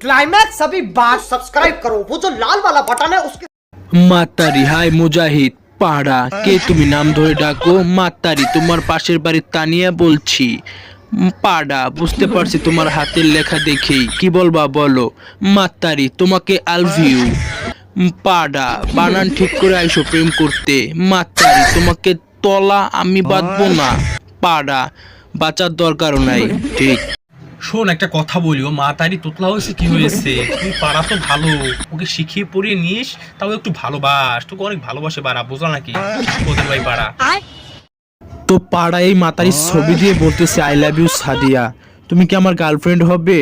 Climax अभी बात subscribe करो वो जो लाल वाला बटन है उसके মাতারি হাই মুজাহিদ পাড়া কে তুমি নাম ধরে ডাকো মাতারি তোমার পাশের বাড়ির তানিয়া বলছি উম, পাড়া বুঝতে পারছি তোমার হাতের লেখা দেখেই কি বলবা বলো মাতারি তোমাকে আলভিউ পাড়া বানান ঠিক করে আইসো প্রেম করতে মাতারি তোমাকে তলা আমি বাঁধবো না পাড়া বাঁচার দরকারও নাই ঠিক শোন একটা কথা বলি ও মা তারি তোতলা হয়েছে কি হয়েছে? তুই পাড়া তো ভালো। ওকে শিখিয়ে পড়িয়ে নিস তাও একটু ভালোবাস। তোকে অনেক ভালোবাসে বাড়া বুঝলা নাকি? ওদের ভাই পাড়া। তো পাড়া এই মাতারির ছবি দিয়ে বলতেছে আই লাভ ইউ সাদিয়া। তুমি কি আমার গার্লফ্রেন্ড হবে?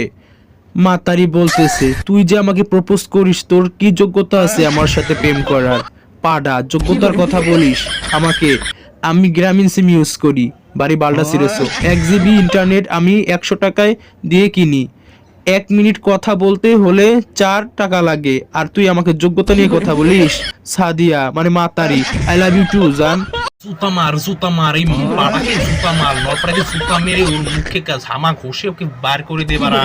মাতারি বলতেছে তুই যে আমাকে প্রপোজ করিস তোর কি যোগ্যতা আছে আমার সাথে প্রেম করার? পাড়া যোগ্যতার কথা বলিস? আমাকে আমি গ্রামীণ সিম ইউজ করি। বাড়ি বাল্ডা সিরেছো এক জিবি ইন্টারনেট আমি একশো টাকায় দিয়ে কিনি। এক মিনিট কথা বলতে হলে চার টাকা লাগে। আর তুই আমাকে যোগ্যতা নিয়ে কথা বলিস? সাদিয়া মানে মাতারি আই লাভ ইউ টু জান। জুতা মার জুতা মার এই পাড়াকে জুতা মার নরপাড়াকে জুতা মেরে ওর মুখে ঝামা ঘষে ওকে বার করে দে বাড়া।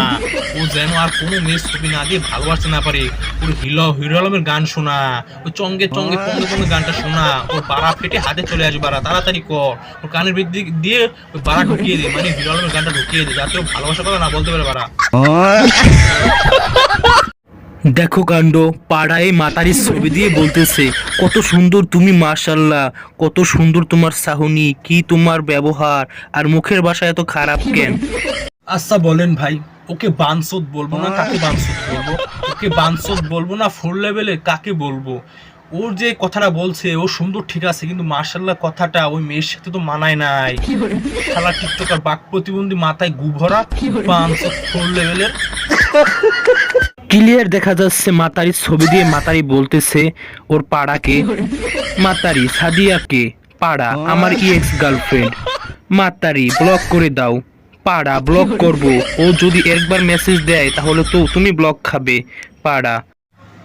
ও যেন আর কোনো মেয়ের ছবি না দিয়ে ভালোবাসতে না পারে। ওর হিলো, হিরো গান শোনা। ওই চঙ্গে চঙ্গে পঙ্গে পঙ্গে গানটা শোনা। ওর বাড়া ফেটে হাতে চলে আসবে বাড়া, তাড়াতাড়ি কর। ওর কানের বৃদ্ধি দিয়ে ওই বাড়া ঢুকিয়ে দে। মানে হিরো আলমের গানটা ঢুকিয়ে দে। যাতে ও ভালোবাসা কথা না বলতে পারে বাড়া। দেখো কাণ্ড পাড়ায় মাতারির ছবি দিয়ে বলতেছে কত সুন্দর তুমি মাশাল্লাহ কত সুন্দর তোমার সাহনি কি তোমার ব্যবহার আর মুখের ভাষা এত খারাপ কেন? আচ্ছা বলেন ভাই ওকে বানসদ বলব না কাকে বানসদ বলব? ওকে বানসদ বলব না ফোর লেভেলে কাকে বলব? ওর যে কথাটা বলছে ও সুন্দর ঠিক আছে কিন্তু মার্শাল্লাহ কথাটা ওই মেয়ের সাথে তো মানায় নাই। খেলা টিকটকার বাক প্রতিবন্ধী মাথায় গু ভরা ফোর লেভেলের ক্লিয়ার দেখা যাচ্ছে মাতারির ছবি দিয়ে মাতারি বলতেছে ওর পাড়াকে। মাতারি, সাদিয়াকে, পাড়া, আমার এক্স গার্লফ্রেন্ড মাতারি ব্লক করে দাও। পাড়া ব্লক করব। ও যদি একবার মেসেজ দেয়, তাহলে তো তুমি ব্লক খাবে। পাড়া।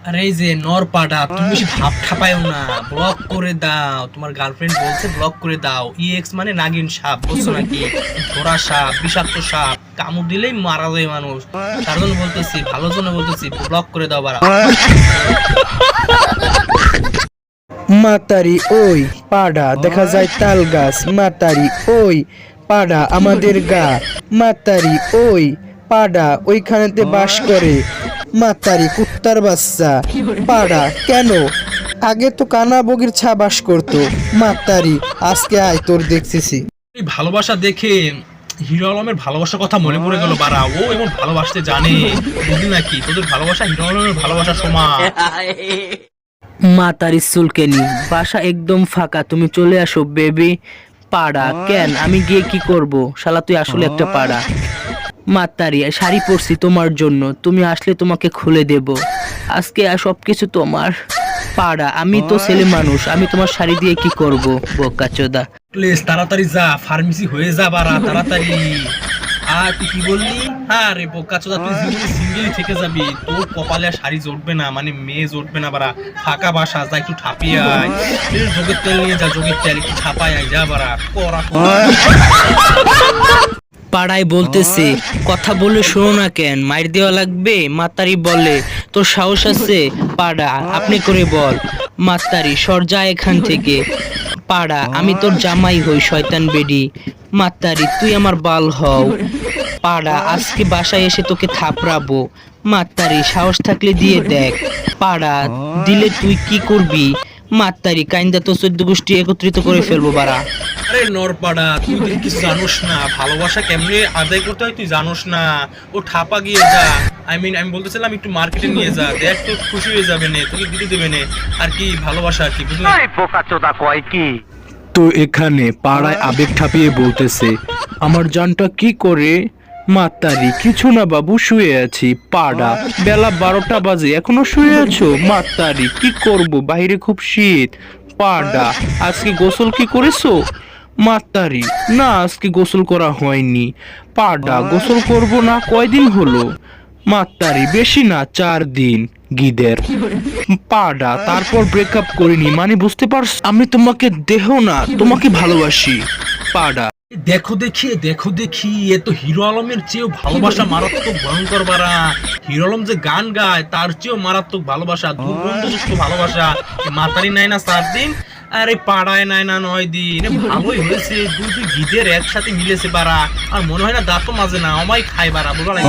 আরে যে নরপাটা তুমি বেশি ভাব ঠাপায়ও না। ব্লক করে দাও। তোমার গার্লফ্রেন্ড বলছে ব্লক করে দাও। ইএক্স মানে নাগিন সাপ বুঝছ নাকি? ধরা সাপ, বিষাক্ত সাপ। কামড় দিলেই মারা যায় মানুষ। তার জন্য বলতেছি ভালো জন্য বলতেছি ব্লক করে দাও বাড়া। মাতারি ওই পাড়া দেখা যায় তাল গাছ। মাতারি ওই পাড়া আমাদের গা। মাতারি ওই পাড়া ওইখানেতে বাস করে। মাতারি কুত্তার বাচ্চা। পাড়া কেন? আগে তো কানা বগির ছা বাস করতো। মাতারি আজকে আয় তোর দেখতেছি। ভালোবাসা দেখে হিরো আলমের ভালোবাসার কথা মনে পড়ে গেল বাড়া। ও এমন ভালোবাসতে জানে। বুঝলি নাকি? তোদের ভালোবাসা হিরো আলমের ভালোবাসা সমান। মাতারি চুলকেনি বাসা একদম ফাঁকা। তুমি চলে আসো, বেবি। পাড়া, কেন? আমি গিয়ে কি করব? শালা, তুই আসলে একটা পাড়া। মাতারি শাড়ি পরছি তোমার জন্য। তুমি আসলে তোমাকে খুলে দেব। আজকে আর সবকিছু তোমার। পাড়া, আমি তো ছেলে মানুষ। আমি তোমার শাড়ি দিয়ে কি করব? বোকা চোদা। প্লিজ তাড়াতাড়ি যা ফার্মেসি হয়ে যা বাড়া, তাড়াতাড়ি। আর তুই কি বললি? হ্যাঁ রে বোকা চোদা, তুই জীবনে থেকে যাবি। তোর কপালে আর শাড়ি জড়বে না মানে মেয়ে জড়বে না বাড়া। ফাঁকা বাসা, যা একটু ঠাপিয়ে আয়। যোগের তেল নিয়ে যা যোগের তেল, একটু ছাপায় আয়, যা বাড়া। করা পাড়ায় বলতেছে, কথা বলে শোনো না কেন, মাইর দেওয়া লাগবে, মাতারি বলে। তোর সাহস আছে? পাড়া, আপনি করে বল। মাতারি, সর যা এখান থেকে। পাড়া, আমি তোর জামাই হই, শয়তান বেডি। মাতারি, তুই আমার বাল হও। পাড়া, আজকে বাসায় এসে তোকে থাপড়াবো। মাতারি, সাহস থাকলে দিয়ে দেখ। পাড়া, দিলে তুই কি করবি? মাতারি কাইন্দা তো চোদ্দ গোষ্ঠী একত্রিত করে ফেলব বাড়া। আরে নরপাড়া তুই দেখি কিছু জানোস না ভালোবাসা কেমনে আদায় করতে হয় তুই জানোস না। ও ঠাপা গিয়ে যা আই মিন আমি বলতেছিলাম একটু মার্কেটে নিয়ে যা দেখ তো খুশি হয়ে যাবে নে তোকে দিতে দেবে নে। আর কি ভালোবাসা আর কি বুঝলি? তো এখানে পাড়ায় আবেগ ঠাপিয়ে বলতেছে আমার জানটা কি করে মাতারি, কিছু না বাবু, শুয়ে আছি, পাড়া। বেলা বারোটা বাজে, এখনও শুয়ে আছো? মাতারি, কি করব? বাইরে খুব শীত। পাড়া, আজকে গোসল কি করেছ? মাতারি, না, আজকে গোসল করা হয়নি। পাড়া, গোসল করব না, কয়দিন হলো? মাতারি, বেশি না, চার দিন, গিদের। পাডা, তারপর ব্রেকআপ করিনি মানে বুঝতে পারছ? আমি তোমাকে দেহ না, তোমাকে ভালোবাসি। পাডা। দেখো দেখি দেখো দেখি এ তো হিরো আলমের চেয়েও ভালোবাসা মারাত্মক ভয়ঙ্কর বাড়া। হিরোলম যে গান গায় তার চেয়েও মারাত্মক ভালোবাসা দুর্গন্ধযুক্ত ভালোবাসা। মাতারি নাই না সাত দিন আরে পাড়ায় নাই না নয় দিন। ভালোই হয়েছে দুটি গীতের একসাথে মিলেছে পারা আর মনে হয় না দাঁত মাঝে না আমায় খাই বারা বুঝলা